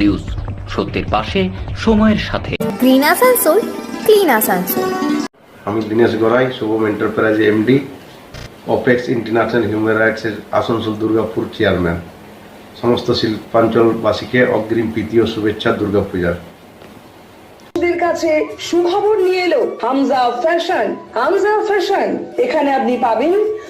News সত্যের পাশে সময়ের সাথে। গ্রিন আসানসোল ক্লিন আসানসোল আমি Dinesh Gorai Shubham enterprise MD Apex international human রাইটসের Asansol Durgapur chairman সমস্ত শিল্পাঞ্চলবাসীকে অগ্রিম প্রীতি ও শুভেচ্ছা দুর্গাপূজার। দের কাছে সুখবর নিয়ে এলো হামজা ফ্যাশন হামজা ফ্যাশন। এখানে আপনি পাবেন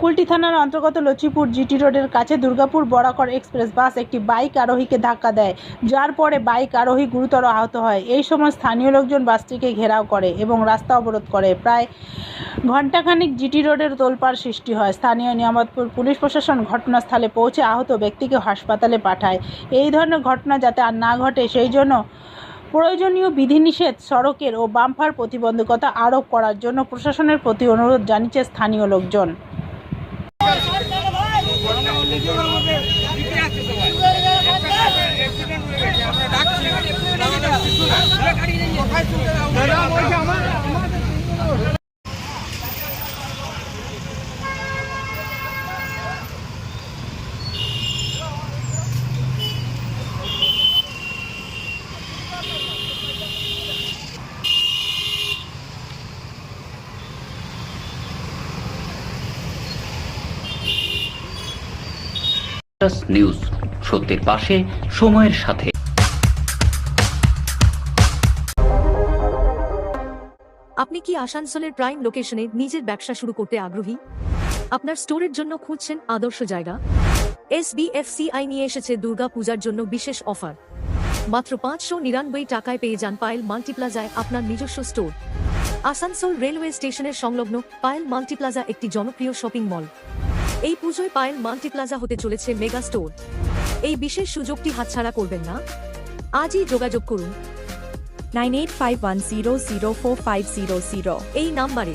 কুলটি থানার অন্তর্গত লক্ষ্মীপুর জিটি রোডের কাছে দুর্গাপুর বরাকর এক্সপ্রেস বাস একটি বাইক আরোহীকে ধাক্কা দেয়, যার পরে বাইক আরোহী গুরুতর আহত হয়। এই সময় স্থানীয় লোকজন বাসটিকে ঘেরাও করে এবং রাস্তা অবরোধ করে। প্রায় ঘণ্টাখানিক জিটি রোডের তোলপাড় সৃষ্টি হয়। স্থানীয় নিয়ামতপুর পুলিশ প্রশাসন ঘটনাস্থলে পৌঁছে আহত ব্যক্তিকে হাসপাতালে পাঠায়। এই ধরনের ঘটনা যাতে আর না ঘটে, সেই জন্য প্রয়োজনীয় বিধিনিষেধ, সড়কের ও বাম্পার প্রতিবন্ধকতা আরোপ করার জন্য প্রশাসনের প্রতি অনুরোধ জানিয়েছে স্থানীয় লোকজন। প্লাস নিউজ সত্যের পাশে, সময়ের সাথে। আপনি কি আসানসোলের প্রাইম লোকেশনে নিজের ব্যবসা শুরু করতে আগ্রহী? আপনার স্টোরের জন্য খুঁজছেন আদর্শ জায়গা? এসবিএফসিআই নিয়ে এসেছে দুর্গা পূজার জন্য বিশেষ অফার মাত্র পাঁচশো নিরানব্বই টাকায় পেয়ে যান পায়েল মাল্টিপ্লাজায় আপনার নিজস্ব স্টোর আসানসোল রেলওয়ে স্টেশনের সংলগ্ন পায়েল মাল্টিপ্লাজা একটি জনপ্রিয় শপিং মল এই পুজোয় পায়েল মাল্টিপ্লাজা হতে চলেছে মেগা স্টোর। এই বিশেষ সুযোগটি হাতছাড়া করবেন না। আজই যোগাযোগ করুন। Nine eight five one zero zero four five zero zero. এই নাম্বারে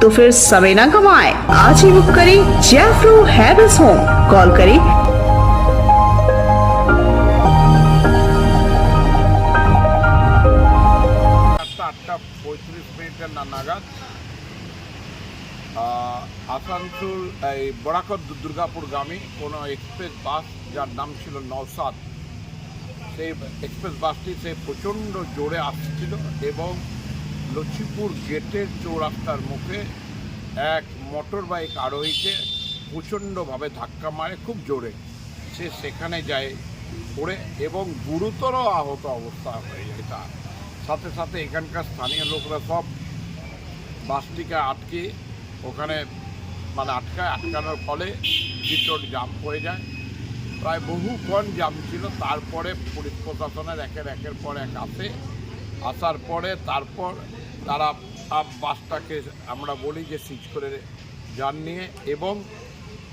तो फिर समय न गवाएं आज ही बुक करें जैफ्रो हैवेंस होम कॉल करें আটটা আটটা পঁয়ত্রিশ মিনিটের না নাগাদ আহ, আসানসোল এই বরাকর দু- দুর্গাপুরগামী কোনো এক্সপ্রেস বাস যার নাম ছিল নওসাদ সেই এক্সপ্রেস বাসটি সে প্রচণ্ড জোরে আসছিল এবং লক্ষ্মীপুর গেটের চৌরাস্তার মুখে এক মোটর বাইক আরোহীকে প্রচণ্ডভাবে ধাক্কা মারে, খুব জোরে। সে সেখানে যায় পড়ে এবং গুরুতর আহত অবস্থা হয়ে যায় তার। সাথে সাথে এখানকার স্থানীয় লোকরা সব বাসটিকে আটকে ওখানে মানে আটকায় আটকানোর ফলে ভিতর জাম হয়ে যায়। প্রায় বহুক্ষণ জাম ছিল, তারপরে পুলিশ প্রশাসনের একের একের পর এক আসে। আসার পরে তারপর তারা বাসটাকে আমরা বলি যে সিজ করে যান নিয়ে এবং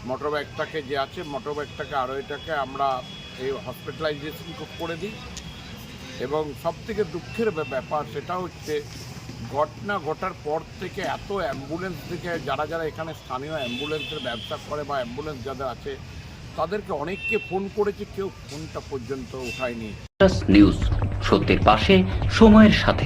মোটর বাইকটাকে যে আছে মোটর বাইকটাকে আরও এটাকে আমরা এই হসপিটালাইজেশন করে দিই। এবং সব থেকে দুঃখের ব্যাপ- ব্যাপার সেটা হচ্ছে, ঘটনা ঘটার পর থেকে এত অ্যাম্বুলেন্স থেকে যারা যারা এখানে স্থানীয় অ্যাম্বুলেন্সের ব্যবসা করে বা অ্যাম্বুলেন্স যাদের আছে, তাদেরকে অনেককে ফোন করেছে, কেউ ফোনটা পর্যন্ত উঠায়নি নিউজ সত্যের পাশে, সময়ের সাথে।